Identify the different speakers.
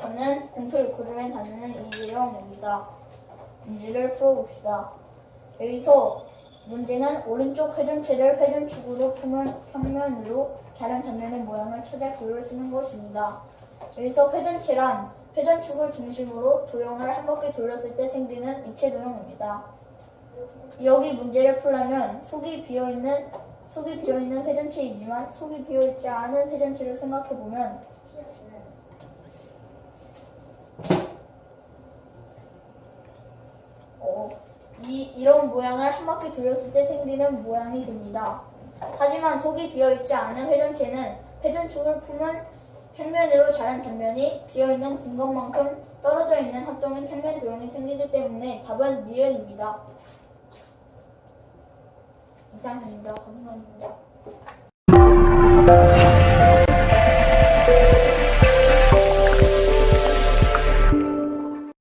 Speaker 1: 공토 고름에 닿는 이지형입니다. 문제를 풀어봅시다. 여기서 문제는 오른쪽 회전체를 회전축으로 푸는 평면으로 다른 단면의 모양을 찾아 글을 쓰는 것입니다. 여기서 회전체란 회전축을 중심으로 도형을 한 바퀴 돌렸을 때 생기는 입체 도형입니다. 여기 문제를 풀려면 속이 비어있는 속이 비어있는 회전체이지만 속이 비어있지 않은 회전체를 생각해보면 어, 이, 이런 모양을 한 바퀴 돌렸을 때 생기는 모양이 됩니다. 하지만 속이 비어있지 않은 회전체는 회전축을 풀면 평면으로 자른 단면이 비어있는 공간만큼 떨어져 있는 합동인 평면 도형이 생기기 때문에 답은 니은입니다. 이상입니다. 감사합니다.